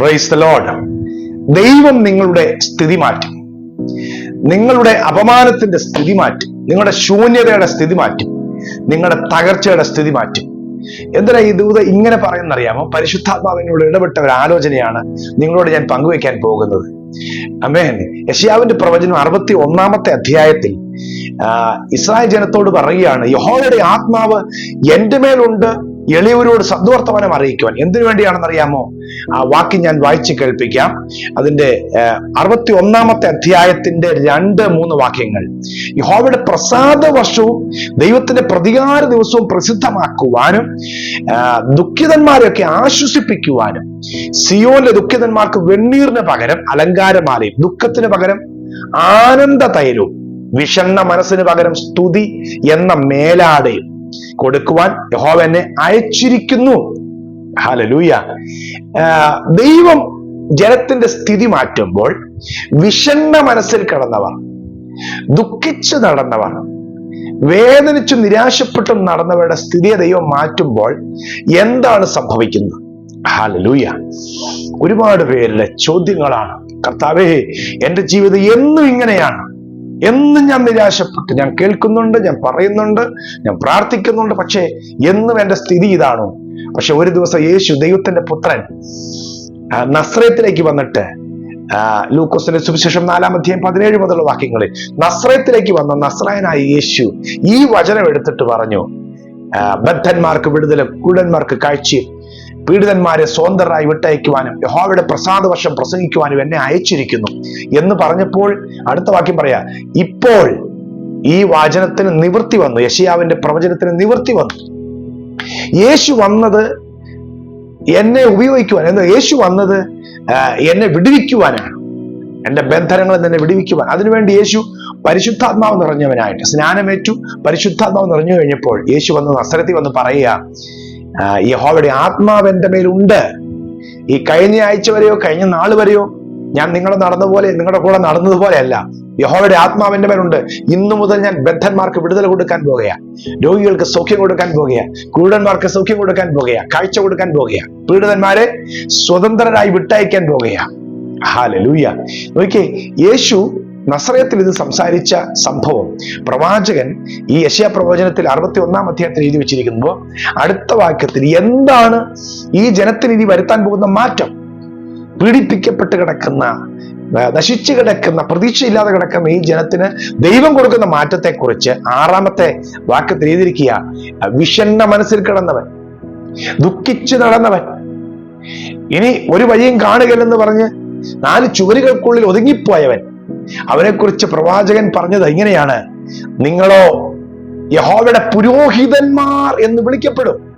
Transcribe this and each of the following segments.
Praise the load ദൈവം നിങ്ങളുടെ സ്ഥിതി മാറ്റും. നിങ്ങളുടെ അപമാനത്തിന്റെ സ്ഥിതി മാറ്റും. നിങ്ങളുടെ ശൂന്യതയുടെ സ്ഥിതി മാറ്റും. നിങ്ങളുടെ തകർച്ചയുടെ സ്ഥിതി മാറ്റും. എന്തിനാ ഈ ദൂത ഇങ്ങനെ പറയുന്നറിയാമോ? പരിശുദ്ധാത്മാവിനോട് ഇടപെട്ട ഒരു ആലോചനയാണ് നിങ്ങളോട് ഞാൻ പങ്കുവെക്കാൻ പോകുന്നത്. അമേൻ യശിയാവിന്റെ പ്രവചനം അറുപത്തി ഒന്നാമത്തെ അധ്യായത്തിൽ ഇസ്രായേൽ ജനത്തോട് പറയുകയാണ് യഹോയുടെ ആത്മാവ് എന്റെ മേലുണ്ട് എളിയവരോട് സദ്വർത്തമാനം അറിയിക്കുവാൻ എന്തിനു വേണ്ടിയാണെന്ന് അറിയാമോ ആ വാക്യം ഞാൻ വായിച്ചു കേൾപ്പിക്കാം. അതിന്റെ അറുപത്തി ഒന്നാമത്തെ അധ്യായത്തിന്റെ രണ്ട് മൂന്ന് വാക്യങ്ങൾ. യഹോവയുടെ പ്രസാദ വർഷവും ദൈവത്തിന്റെ പ്രതികാര ദിവസവും പ്രസിദ്ധമാക്കുവാനും ദുഃഖിതന്മാരെയൊക്കെ ആശ്വസിപ്പിക്കുവാനും സിയോനിലെ ദുഃഖിതന്മാർക്ക് വെണ്ണീറിന് പകരം അലങ്കാരമാലയും ദുഃഖത്തിന് പകരം ആനന്ദ തൈലവും വിഷണ്ണ മനസ്സിന് പകരം സ്തുതി എന്ന മേലാടയും കൊടുക്കുവാൻ യഹോവ എന്നെ അയച്ചിരിക്കുന്നു. ഹലലൂയ ദൈവം ജനത്തിന്റെ സ്ഥിതി മാറ്റുമ്പോൾ വിഷണ്ണ മനസ്സിൽ കിടന്നവർ ദുഃഖിച്ച് നടന്നവർ വേദനിച്ചു നിരാശപ്പെട്ടും നടന്നവരുടെ സ്ഥിതിയെ ദൈവം മാറ്റുമ്പോൾ എന്താണ് സംഭവിക്കുന്നത്? ഹാലലൂയ ഒരുപാട് പേരുടെ ചോദ്യങ്ങളാണ്. കർത്താവേ എന്റെ ജീവിതം എന്നും ഇങ്ങനെയാണ്. എന്നും ഞാൻ നിരാശപ്പെട്ടു ഞാൻ കേൾക്കുന്നുണ്ട് ഞാൻ പറയുന്നുണ്ട് ഞാൻ പ്രാർത്ഥിക്കുന്നുണ്ട്. പക്ഷേ എന്നും എന്റെ സ്ഥിതി ഇതാണോ? പക്ഷെ ഒരു ദിവസം യേശു ദൈവത്തിന്റെ പുത്രൻ നസ്രയത്തിലേക്ക് വന്നിട്ട് ലൂക്കോസിന്റെ സുവിശേഷം നാലാം അധ്യായം പതിനേഴ് മുതലുള്ള വാക്യങ്ങളിൽ നസ്രയത്തിലേക്ക് വന്ന നസ്രായനായ യേശു ഈ വചനം എടുത്തിട്ട് പറഞ്ഞു ബദ്ധന്മാർക്ക് വിടുതലും കുടന്മാർക്ക് കാഴ്ചയും പീഡിതന്മാരെ സ്വതന്ത്രരായി വിട്ടയക്കുവാനും യഹോവയുടെ പ്രസാദവശം പ്രസംഗിക്കുവാനും എന്നെ അയച്ചിരിക്കുന്നു എന്ന് പറഞ്ഞപ്പോൾ അടുത്ത വാക്യം പറയാ ഇപ്പോൾ ഈ വാചനത്തിന് നിവൃത്തി വന്നു യശിയാവിന്റെ പ്രവചനത്തിന് നിവൃത്തി വന്നു. യേശു വന്നത് എന്നെ ഉപയോഗിക്കുവാൻ എന്താ യേശു വന്നത് എന്നെ വിടുവിക്കുവാനാണ്. എന്റെ ബന്ധനങ്ങളിൽ നിന്നെ വിടുവിക്കുവാൻ. അതിനുവേണ്ടി യേശു പരിശുദ്ധാത്മാവ് നിറഞ്ഞവനായിട്ട് സ്നാനമേറ്റു പരിശുദ്ധാത്മാവ് നിറഞ്ഞു കഴിഞ്ഞപ്പോൾ യേശു വന്ന് നസരത്തിൽ വന്ന് പറയുക യഹോവയുടെ ആത്മാവ് എന്റെ മേലുണ്ട്. ഈ കഴിഞ്ഞ ആഴ്ച വരെയോ കഴിഞ്ഞ നാൾ വരെയോ ഞാൻ നിങ്ങൾ നടന്നതുപോലെ നിങ്ങളുടെ കൂടെ നടന്നതുപോലെയല്ല. യഹോവയുടെ ആത്മാവ് എന്റെ മേലുണ്ട്. ഇന്നു മുതൽ ഞാൻ ബദ്ധന്മാർക്ക് വിടുതൽ കൊടുക്കാൻ പോകുകയാ. രോഗികൾക്ക് സൗഖ്യം കൊടുക്കാൻ പോകുകയാ. കുരുടന്മാർക്ക് സൗഖ്യം കൊടുക്കാൻ പോകുകയാ. കാഴ്ച കൊടുക്കാൻ പോകുകയാ. പീഡിതന്മാരെ സ്വതന്ത്രരായി വിട്ടയക്കാൻ പോകുകയാ. ഹാലലൂയ. നോക്കിയേ യേശു നസ്രയത്തിൽ ഇത് സംസാരിച്ച സംഭവം. പ്രവാചകൻ ഈ യശയ പ്രവചനത്തിൽ അറുപത്തി ഒന്നാം അധ്യായത്തിൽ എഴുതി വെച്ചിരിക്കുമ്പോൾ അടുത്ത വാക്യത്തിൽ എന്താണ് ഈ ജനത്തിന് ഇനി വരുത്താൻ പോകുന്ന മാറ്റം? പീഡിപ്പിക്കപ്പെട്ട് കിടക്കുന്ന നശിച്ചു കിടക്കുന്ന പ്രതീക്ഷയില്ലാതെ കിടക്കുന്ന ഈ ജനത്തിന് ദൈവം കൊടുക്കുന്ന മാറ്റത്തെക്കുറിച്ച് ആറാമത്തെ വാക്യത്തിൽ എഴുതിയിരിക്കുക. വിഷണ്ണ മനസ്സിൽ കിടന്നവൻ ദുഃഖിച്ചു നടന്നവൻ. ഇനി ഒരു വഴിയും കാണുകയില്ലെന്ന് പറഞ്ഞ് നാല് ചുവരുകൾക്കുള്ളിൽ ഒതുങ്ങിപ്പോയവൻ. അവനെക്കുറിച്ച് പ്രവാചകൻ പറഞ്ഞത് എങ്ങനെയാണ്? നിങ്ങളോ യഹോവയുടെ പുരോഹിതന്മാർ എന്ന് വിളിക്കപ്പെടും.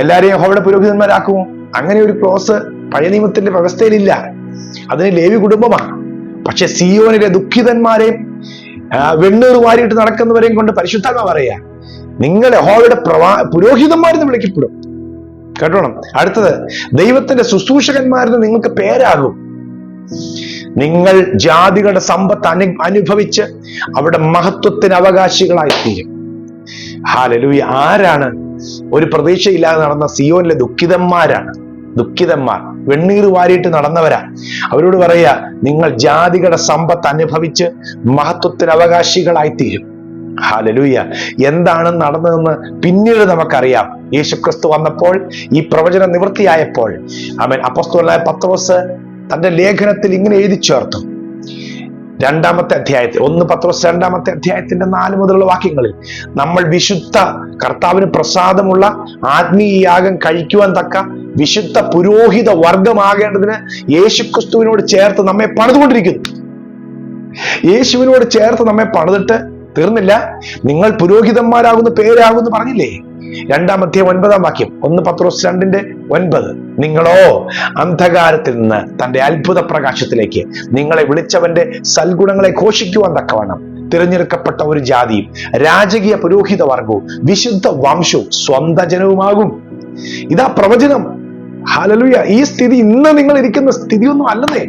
എല്ലാരെയും യഹോവയുടെ പുരോഹിതന്മാരാക്കും. അങ്ങനെ ഒരു ക്ലോസ് പഴയ നിയമത്തിന്റെ വ്യവസ്ഥയിലില്ല. അതിന് ലേവി കുടുംബമാണ്. പക്ഷെ സിയോനിലെ ദുഃഖിതന്മാരെയും വെണ്ണൂർ വാരിയിട്ട് നടക്കുന്നവരെയും കൊണ്ട് പരിശുദ്ധാത്മ പറയാ നിങ്ങൾ യഹോവയുടെ പ്രവാ പുരോഹിതന്മാരെന്ന് വിളിക്കപ്പെടും. കേട്ടോണം? അടുത്തത് ദൈവത്തിന്റെ ശുശ്രൂഷകന്മാരെന്ന് നിങ്ങൾക്ക് പേരാകും. നിങ്ങൾ ജാതികളുടെ സമ്പത്ത് അനു അനുഭവിച്ച് അവരുടെ മഹത്വത്തിന് അവകാശികളായി തീരും ഹാലലൂയ ആരാണ്? ഒരു പ്രതീക്ഷയില്ലാതെ നടന്ന സിയോനിലെ ദുഃഖിതന്മാരാണ്. ദുഃഖിതന്മാർ വെണ്ണീർ വാരിയിട്ട് നടന്നവരാ. അവരോട് പറയാ നിങ്ങൾ ജാതികളുടെ സമ്പത്ത് അനുഭവിച്ച് മഹത്വത്തിന് അവകാശികളായി തീരും ഹാലലൂയ എന്താണ് നടന്നതെന്ന് പിന്നീട് നമുക്കറിയാം. യേശുക്രിസ്തു വന്നപ്പോൾ ഈ പ്രവചനം നിവൃത്തിയായപ്പോൾ അവൻ അപ്പസ്തോലായ പത്രോസ് തന്റെ ലേഖനത്തിൽ ഇങ്ങനെ എഴുതി ചേർത്തു. രണ്ടാമത്തെ അധ്യായത്തിൽ ഒന്ന് പത്രോസ് രണ്ടാമത്തെ അധ്യായത്തിന്റെ നാല് മുതലുള്ള വാക്യങ്ങളിൽ നമ്മൾ വിശുദ്ധ കർത്താവിന് പ്രസാദമുള്ള ആത്മീയ യാഗം കഴിക്കുവാൻ തക്ക വിശുദ്ധ പുരോഹിത വർഗമാകേണ്ടതിന് യേശുക്രിസ്തുവിനോട് ചേർത്ത് നമ്മെ പണിതുകൊണ്ടിരിക്കുന്നു. യേശുവിനോട് ചേർത്ത് നമ്മെ പണിതിട്ട് തീർന്നില്ല. നിങ്ങൾ പുരോഹിതന്മാരാകുന്ന പേരാകുന്നു പറഞ്ഞില്ലേ? രണ്ടാമത്തെ ഒൻപതാം വാക്യം. ഒന്ന് പത്രോസ് രണ്ടിന്റെ ഒൻപത്. നിങ്ങളോ അന്ധകാരത്തിൽ നിന്ന് തന്റെ അത്ഭുത പ്രകാശത്തിലേക്ക് നിങ്ങളെ വിളിച്ചവന്റെ സൽഗുണങ്ങളെ ഘോഷിക്കുവാൻ തക്കവണ്ണം തിരഞ്ഞെടുക്കപ്പെട്ട ഒരു ജാതിയും രാജകീയ പുരോഹിത വർഗവും വിശുദ്ധ വംശവും സ്വന്ത ജനവുമാകും ഇതാ പ്രവചനം. ഹാലലുയ ഈ സ്ഥിതി ഇന്ന് നിങ്ങൾ ഇരിക്കുന്ന സ്ഥിതിയൊന്നും അല്ലതേ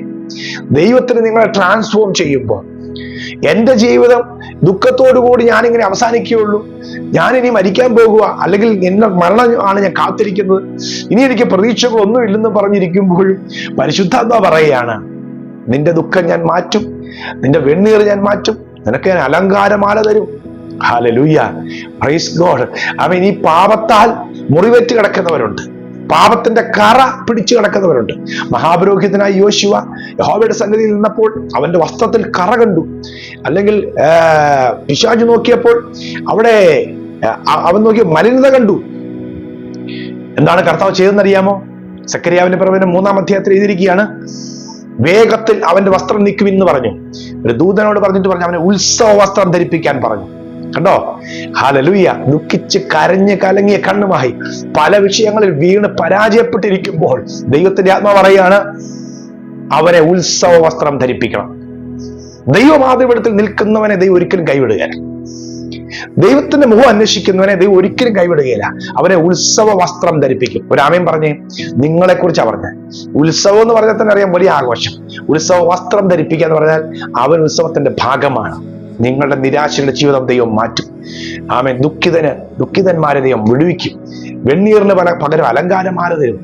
ദൈവത്തിന് നിങ്ങളെ ട്രാൻസ്ഫോം ചെയ്യുമ്പോൾ എന്റെ ജീവിതം ദുഃഖത്തോടു കൂടി ഞാനിങ്ങനെ അവസാനിക്കുകയുള്ളൂ. ഇനി മരിക്കാൻ പോകുക അല്ലെങ്കിൽ എന്നെ മരണം ആണ് ഞാൻ കാത്തിരിക്കുന്നത്. ഇനി എനിക്ക് പ്രതീക്ഷകളൊന്നും ഇല്ലെന്ന് പറഞ്ഞിരിക്കുമ്പോഴും പരിശുദ്ധാത്മ പറയുകയാണ് നിന്റെ ദുഃഖം ഞാൻ മാറ്റും നിന്റെ വെണ്ണീർ ഞാൻ മാറ്റും നിനക്ക് ഞാൻ അലങ്കാരമാല തരും. ഹാലലൂയ പ്രൈസ് ഗോഡ് അവൻ ഈ പാപത്താൽ മുറിവേറ്റ് കിടക്കുന്നവരുണ്ട്. പാപത്തിന്റെ കറ പിടിച്ചു കിടക്കുന്നവരുണ്ട്. മഹാപുരോഹിതനായ യോശുവ യഹോബയുടെ സന്നിധിയിൽ നിന്നപ്പോൾ അവന്റെ വസ്ത്രത്തിൽ കറ കണ്ടു. അല്ലെങ്കിൽ പിശാജ് നോക്കിയപ്പോൾ അവിടെ അവൻ നോക്കിയ മലിനത കണ്ടു. എന്താണ് കർത്താവ് ചെയ്തെന്നറിയാമോ സക്കരിയാവിന്റെ പ്രവചനം മൂന്നാം അധ്യായത്തിൽ എഴുതിയിരിക്കുകയാണ് വേഗത്തിൽ അവന്റെ വസ്ത്രം നീക്കും എന്ന് പറഞ്ഞു. ഒരു ദൂതനോട് പറഞ്ഞിട്ട് പറഞ്ഞു അവനെ ഉത്സവ വസ്ത്രം ധരിപ്പിക്കാൻ പറഞ്ഞു. കണ്ടോ? ഹാലലുയ്യ ദുഃഖിച്ച് കരഞ്ഞ് കലങ്ങിയ കണ്ണുമായി പല വിഷയങ്ങളിൽ വീണ് പരാജയപ്പെട്ടിരിക്കുമ്പോൾ ദൈവത്തിന്റെ ആത്മ പറയാണ് അവരെ ഉത്സവ വസ്ത്രം ധരിപ്പിക്കണം ദൈവമാതൃപടത്തിൽ നിൽക്കുന്നവനെ ദൈവം ഒരിക്കലും കൈവിടുകയില്ല. ദൈവത്തിന്റെ മുഖം അന്വേഷിക്കുന്നവനെ ദൈവം ഒരിക്കലും കൈവിടുകയില്ല. അവനെ ഉത്സവ വസ്ത്രം ധരിപ്പിക്കും ഒരാമയും പറഞ്ഞേ. നിങ്ങളെ കുറിച്ചാ പറഞ്ഞത് ഉത്സവം എന്ന് പറഞ്ഞാൽ തന്നെ അറിയാം വലിയ ആഘോഷം. ഉത്സവ വസ്ത്രം ധരിപ്പിക്കുക എന്ന് പറഞ്ഞാൽ അവൻ ഉത്സവത്തിന്റെ ഭാഗമാണ്. നിങ്ങളുടെ നിരാശയുടെ ജീവിതം ദൈവം മാറ്റും. ആമേ ദുഃഖിതന് ദുഃഖിതന്മാരെ ദൈവം വിടുവിക്കും. വെണ്ണീറിന് പല പകരം അലങ്കാരമാരെ തരും.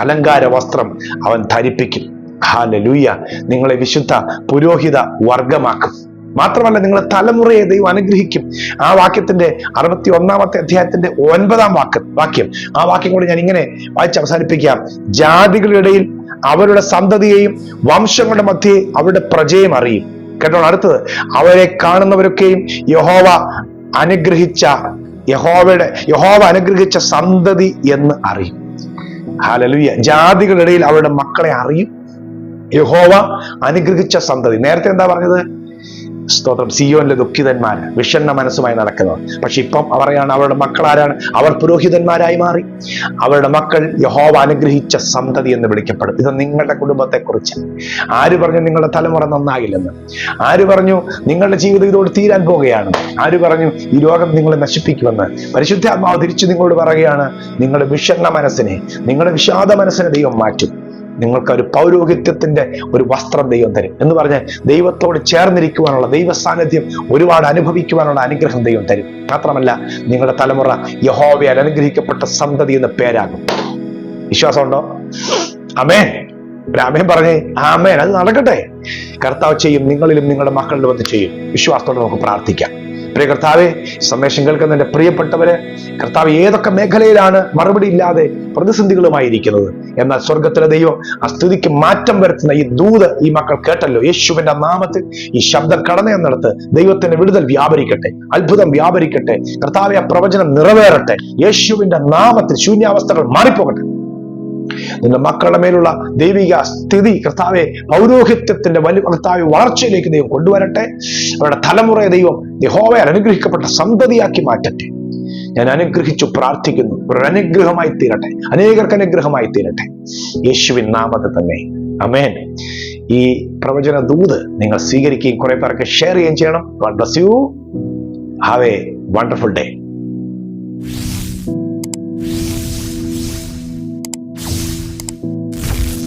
അലങ്കാര വസ്ത്രം അവൻ ധരിപ്പിക്കും. ഹാലലൂയ നിങ്ങളെ വിശുദ്ധ പുരോഹിത വർഗമാക്കും. മാത്രമല്ല നിങ്ങളെ തലമുറയെ ദൈവം അനുഗ്രഹിക്കും. ആ വാക്യത്തിന്റെ അറുപത്തി ഒന്നാമത്തെ അധ്യായത്തിന്റെ ഒൻപതാം വാക്ക് വാക്യം. ആ വാക്യം കൂടി ഞാൻ ഇങ്ങനെ വായിച്ച് അവസാനിപ്പിക്കാം. ജാതികളുടെ ഇടയിൽ അവരുടെ സന്തതിയെയും വംശങ്ങളുടെ മധ്യേ അവരുടെ പ്രജയും അറിയും. കേട്ടോ അടുത്തത് അവരെ കാണുന്നവരൊക്കെയും യഹോവ അനുഗ്രഹിച്ച യഹോവയുടെ യഹോവ അനുഗ്രഹിച്ച സന്തതി എന്ന് അറിയും. ഹാലലുയ്യ ജാതികളുടെ ഇടയിൽ അവരുടെ മക്കളെ അറിയും. യഹോവ അനുഗ്രഹിച്ച സന്തതി. നേരത്തെ എന്താ പറഞ്ഞത്? സ്തോത്രം. സിയോനിലെ ദുഃഖിതന്മാർ വിഷണ്ണ മനസ്സുമായി നടക്കുന്നത് പക്ഷെ ഇപ്പം അവരെയാണ് അവരുടെ മക്കൾ ആരാണ്? അവർ പുരോഹിതന്മാരായി മാറി. അവരുടെ മക്കൾ യഹോവ അനുഗ്രഹിച്ച സന്തതി എന്ന് വിളിക്കപ്പെടും. ഇത് നിങ്ങളുടെ കുടുംബത്തെ കുറിച്ച് ആര് പറഞ്ഞു നിങ്ങളുടെ തലമുറ നന്നാകില്ലെന്ന് ആര് പറഞ്ഞു നിങ്ങളുടെ ജീവിതം ഇതോട് തീരാൻ പോകുകയാണ്? ആര് പറഞ്ഞു ഈ രോഗം നിങ്ങളെ നശിപ്പിക്കുമെന്ന്? പരിശുദ്ധാത്മാവ് തിരിച്ചു നിങ്ങളോട് പറയുകയാണ് നിങ്ങളുടെ വിഷണ്ണ മനസ്സിനെ നിങ്ങളുടെ വിഷാദ മനസ്സിനെ ദൈവം മാറ്റും. നിങ്ങൾക്ക് ഒരു പൗരോഹിത്യത്തിന്റെ ഒരു വസ്ത്രം ദൈവം തരും. എന്ന് പറഞ്ഞ് ദൈവത്തോട് ചേർന്നിരിക്കുവാനുള്ള ദൈവ സാന്നിധ്യം ഒരുപാട് അനുഭവിക്കുവാനുള്ള അനുഗ്രഹം ദൈവം തരും. മാത്രമല്ല നിങ്ങളുടെ തലമുറ യഹോവയാൽ അനുഗ്രഹിക്കപ്പെട്ട സന്തതി എന്ന പേരാകും. വിശ്വാസമുണ്ടോ? അമേൻ രാമേൻ പറഞ്ഞേ ആമേൻ. അത് നടക്കട്ടെ. കർത്താവ് ചെയ്യും നിങ്ങളിലും നിങ്ങളുടെ മക്കളിലും അത് ചെയ്യും. വിശ്വാസത്തോടെ നമുക്ക് പ്രാർത്ഥിക്കാം. പ്രിയ കർത്താവെ സന്ദേശം കേൾക്കുന്ന എന്റെ പ്രിയപ്പെട്ടവര് കർത്താവ് ഏതൊക്കെ മേഖലയിലാണ് മറുപടി ഇല്ലാതെ പ്രതിസന്ധികളുമായിരിക്കുന്നത്? എന്നാൽ സ്വർഗത്തിലെ ദൈവം ആ സ്ഥിതിക്ക് മാറ്റം വരുത്തുന്ന ഈ ദൂത് ഈ മക്കൾ കേട്ടല്ലോ. യേശുവിന്റെ നാമത്തിൽ ഈ ശബ്ദം കടന്നയെന്നിടത്ത് ദൈവത്തിന്റെ വിടുതൽ വ്യാപരിക്കട്ടെ അത്ഭുതം വ്യാപരിക്കട്ടെ. കർത്താവെ ആ പ്രവചനം നിറവേറട്ടെ. യേശുവിന്റെ നാമത്തിൽ ശൂന്യാവസ്ഥകൾ മാറിപ്പോകട്ടെ. നിന്റെ മക്കളുടെ മേലുള്ള ദൈവിക സ്ഥിതി കർത്താവെ പൗരോഹിത്യത്തിന്റെ വലിയ കർത്താവ് വളർച്ചയിലേക്ക് ദൈവം കൊണ്ടുവരട്ടെ. അവരുടെ തലമുറയെ ദൈവം യഹോവയാൽ അനുഗ്രഹിക്കപ്പെട്ട സന്തതിയാക്കി മാറ്റട്ടെ. ഞാൻ അനുഗ്രഹിച്ചു പ്രാർത്ഥിക്കുന്നു. ഒരു അനുഗ്രഹമായി തീരട്ടെ. അനേകർക്ക് അനുഗ്രഹമായി തീരട്ടെ. യേശുവിൻ നാമത്തെ തന്നെ. അമേൻ ഈ പ്രവചന ദൂത് നിങ്ങൾ സ്വീകരിക്കുകയും കുറെ പേർക്ക് ഷെയർ ചെയ്യുകയും ചെയ്യണം. God bless you have a wonderful day